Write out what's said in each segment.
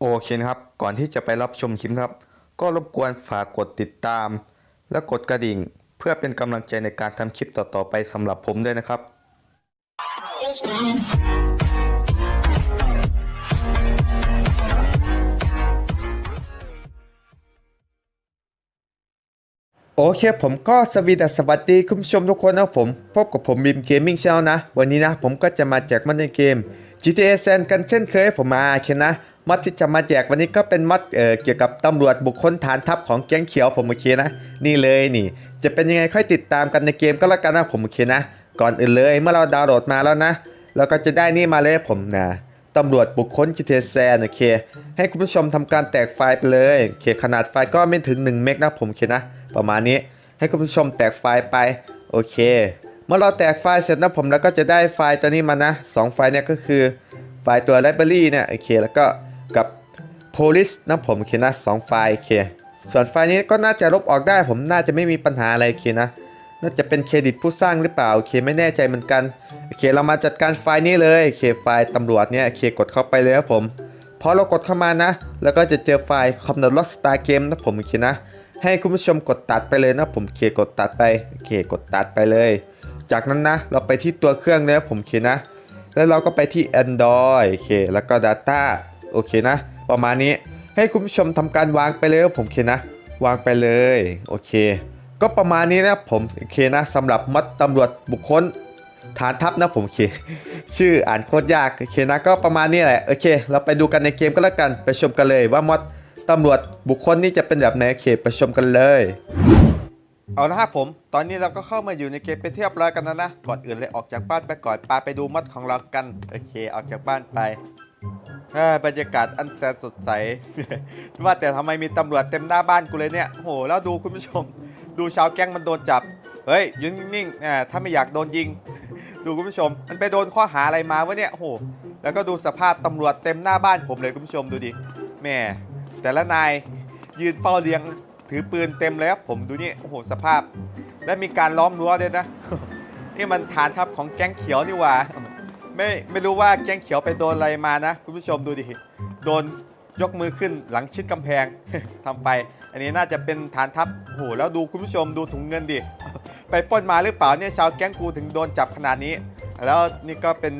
โอเคนะครับ ก่อนที่จะไปรับชมคลิปครับ ก็รบกวนฝากกดติดตาม และกดกระดิ่ง เพื่อเป็นกำลังใจในการทำคลิปต่อๆไปสำหรับผมด้วยนะครับ โอเคผมก็สวีดัสวัสดีคุณผู้ชมทุกคนนะผมพบกับผมบิมเกมมิ่งชาแนลนะ วันนี้นะ ผมก็จะมาแจกมันในเกม GTA San กันเช่นเคยผมมาโอเคนะ มัดที่จะมาแจกวันนี้ก็เป็นมัดเเกี่ยวกับตำรวจบุคคลฐานทัพของแก๊งเขียวผมโอเคนะ นี่เลยนี่ จะเป็นยังไงค่อยติดตามกันในเกมก็แล้วกันนะผมโอเคนะ ก่อนอื่นเลยเมื่อเราดาวน์โหลดมาแล้วนะเราก็จะได้นี่มาเลยผมนะตำรวจบุคคล GTA San โอเค ให้คุณผู้ชมทำการแตกไฟล์ไปเลยโอเคขนาดไฟล์ก็ไม่ถึง 1 เมกนะผมโอเคนะ ประมาณนี้ให้คุณผู้ชมแตกไฟล์ไปโอเค เมื่อเราแตกไฟล์เสร็จนะผมแล้วก็จะได้ไฟล์ตัวนี้มานะสองไฟล์เนี่ยก็คือไฟล์ตัว library เนี่ยโอเคแล้วก็ กับ police นะผมเคนะสองไฟล์เค ส่วนไฟล์นี้ก็น่าจะลบออกได้ผมน่าจะไม่มีปัญหาอะไรเคนะ น่าจะเป็นเครดิตผู้สร้างหรือเปล่าเคไม่แน่ใจเหมือนกันเคเรามาจัดการไฟล์นี้เลยเคไฟล์ตำรวจเนี่ยเคกดเข้าไปเลยครับผมพอเรากดเข้ามานะ แล้วก็จะเจอไฟล์ c o m n o t Lock Star Game นะผมเคนะ ให้คุณผู้ชมกดตัดไปเลยนะผมเคกดตัดไปเคกดตัดไปเลย จากนั้นนะ เราไปที่ตัวเครื่องเลยนะผมเคนะ แล้วเราก็ไปที่ Android โอเคแล้วก็ Data โอเคนะ ประมาณนี้ให้คุณผู้ชมทำการวางไปเลยผมโอเคนะ วางไปเลยโอเค ก็ประมาณนี้นะผมโอเคนะสำหรับมัดตำรวจบุคคลฐานทัพนะผมโอเค ชื่ออ่านโคตรยากโอเคนะก็ประมาณนี้แหละโอเค เราไปดูกันในเกมก็แล้วกันไปชมกันเลยว่ามอดตำรวจบุคคลนี่จะเป็นแบบไหนโอเคไปชมกันเลยเอาละครับผม ตอนนี้เราก็เข้ามาอยู่ในเกมไปเทียบร้อยกันแล้วนะ ก่อนอื่นเลยออกจากบ้านไปก่อนปาไปดูมอดของเรากัน โอเค ออกจากบ้านไป บรรยากาศอันแสนสดใส ว่าแต่ทำไมมีตำรวจเต็มหน้าบ้านกูเลยเนี่ยโหแล้วดูคุณผู้ชม ดูชาวแก๊งมันโดนจับ เฮ้ยยืนนิ่งๆอ่าถ้าไม่อยากโดนยิง ดูคุณผู้ชม มันไปโดนข้อหาอะไรมาวะเนี่ยโหแล้วก็ดูสภาพตำรวจเต็มหน้าบ้านผมเลยคุณผู้ชมดูดิแม่แต่ละนายยืนเฝ้าเรียงถือปืนเต็มเลยครับผมดูนี่โอ้โหสภาพ และมีการล้อมรั้วด้วยนะนี่มันฐานทัพของแก๊งเขียวนี่หว่า ไม่ไม่รู้ว่าแก๊งเขียวไปโดนอะไรมานะ คุณผู้ชมดูดิ โดนยกมือขึ้นหลังชิดกำแพง ทำไป อันนี้น่าจะเป็นฐานทัพโอ้โหแล้วดูคุณผู้ชมดูถุงเงินดิ ไปป้นมาหรือเปล่าเนี่ยชาวแก๊งกูถึงโดนจับขนาดนี้ แล้วนี่ก็เป็น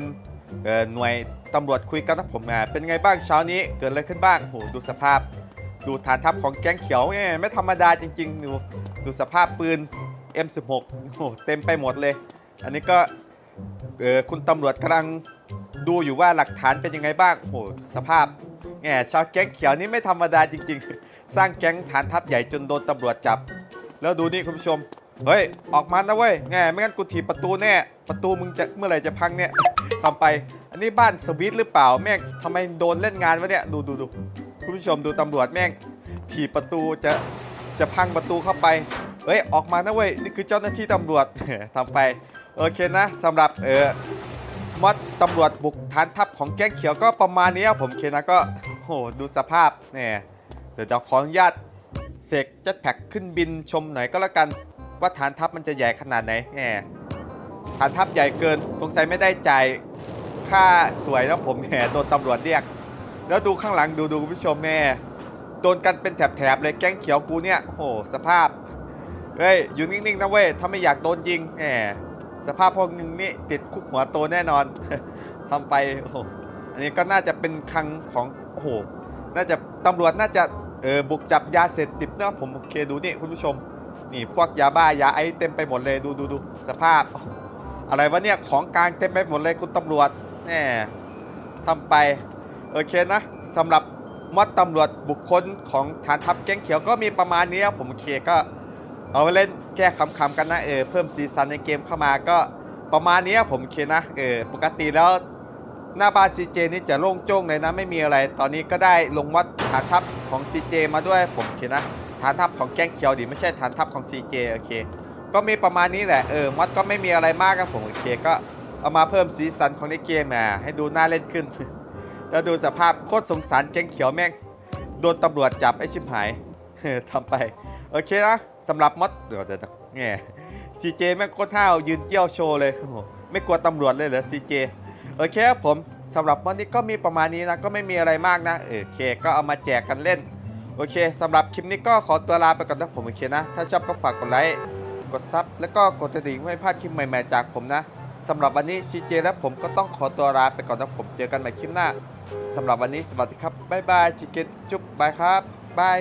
เอ่อหน่วยตำรวจคุยกันนะผมอะเป็นไงบ้างเช้านี้เกิดอะไรขึ้นบ้างโอ้โหดูสภาพ ดูฐานทัพของแก๊งเขียวเนี่ยไม่ธรรมดาจริงๆดูดูสภาพปืน M16 โอ้โหเต็มไปหมดเลย อันนี้ก็ เออคุณตำรวจกำลังดูอยู่ว่าหลักฐานเป็นยังไงบ้าง โอ้โหสภาพแง่ชาวแก๊งเขียวนี่ไม่ธรรมดาจริง ๆ สร้างแก๊งฐานทัพใหญ่จนโดนตำรวจจับ แล้วดูนี่คุณผู้ชม เฮ้ย ออกมานะเว้ยแง่ไม่งั้นกูถีบประตูแน่ ประตูมึงจะเมื่อไหร่จะพังเนี่ยทำไป อันนี้บ้านสวิตหรือเปล่าแม่งทำไมโดนเล่นงานวะเนี่ย ดูดูดูคุณผู้ชมดูตำรวจแม่งถีบประตูจะจะพังประตูเข้าไป เฮ้ย ออกมานะเว้ย นี่คือเจ้าหน้าที่ตำรวจทำไป โอเคนะสำหรับเออมอดตำรวจบุกฐานทัพของแก๊งเขียวก็ประมาณนี้ครับผมเคนะก็โหดูสภาพเนี่ยเดี๋ยวจะขออนุญาตเสกจ็ตแพ็กขึ้นบินชมหน่อยก็แล้วกันว่าฐานทัพมันจะใหญ่ขนาดไหนแหมฐานทัพใหญ่เกินสงสัยไม่ได้จ่ายค่าสวยแล้วผมแหมโดนตำรวจเรียก แล้วดูข้างหลังดูดูคุณผู้ชมแม่โดนกันเป็นแถบๆเลยแก๊งเขียวกูเนี่ยโอ้โหสภาพเฮ้ยอยู่นิ่งๆนะเว้ยถ้าไม่อยากโดนยิงแหม สภาพพวกนึงนี่ติดคุกหัวโตแน่นอนทำไปโอ้โหอันนี้ก็น่าจะเป็นคลังของโอ้โหน่าจะตำรวจน่าจะเออบุกจับยาเสพติดเนาะผมโอเคดูนี่คุณผู้ชม นี่พวกยาบ้ายาไอเต็มไปหมดเลยดูดูดูสภาพ อะไรวะเนี่ยของกลางเต็มไปหมดเลยคุณตำรวจแหมทำไปโอเคนะสำหรับมอดตำรวจบุคคลของฐานทัพแก๊งเขียวก็มีประมาณนี้ครับผมโอเคก็ เอาไปเล่นแก้ขำๆกันนะเออเพิ่มซีซันในเกมเข้ามาก็ประมาณนี้ผมเคนะเออปกติแล้วหน้าบ้าน CJ นี่จะโล่งโจ้งเลยนะไม่มีอะไร ตอนนี้ก็ได้ลงวัดฐานทัพของ CJ มาด้วยผมเคนะฐานทัพของแก๊งเขียวดิไม่ใช่ฐานทัพของ CJ โอเค ก็มีประมาณนี้แหละเออมัดก็ไม่มีอะไรมากครับผมโอเคก็เอามาเพิ่มสีสันของในเกมมาให้ดูน่าเล่นขึ้นแล้วดูสภาพโคตรสงสารแก๊งเขียวแม่งโดนตำรวจจับไอ้ชิบหาย ทำไป โอเคนะสำหรับมัดเดี๋ยวเดี๋ยวแง่ซีเจแม่งโคตรห้าวยืนเกี้ยวโชว์เลยโอ้โหไม่กลัวตำรวจเลยเหรอซีเจโอเคครับผมสำหรับวันนี้ก็มีประมาณนี้นะก็ไม่มีอะไรมากนะโอเค ก็เอามาแจกกันเล่น โอเคสำหรับคลิปนี้ก็ขอตัวลาไปก่อนนะผมโอเคนะ ถ้าชอบก็ฝากกดไลค์กดซับแล้วก็กดกระดิ่งเพื่อไม่พลาดคลิปใหม่ๆจากผมนะสำหรับวันนี้ซีเจและผมก็ต้องขอตัวลาไปก่อนนะผมเจอกันใหม่คลิปหน้าสำหรับวันนี้สวัสดีครับบ๊ายบายชิคเก้นจุ๊บบายครับบาย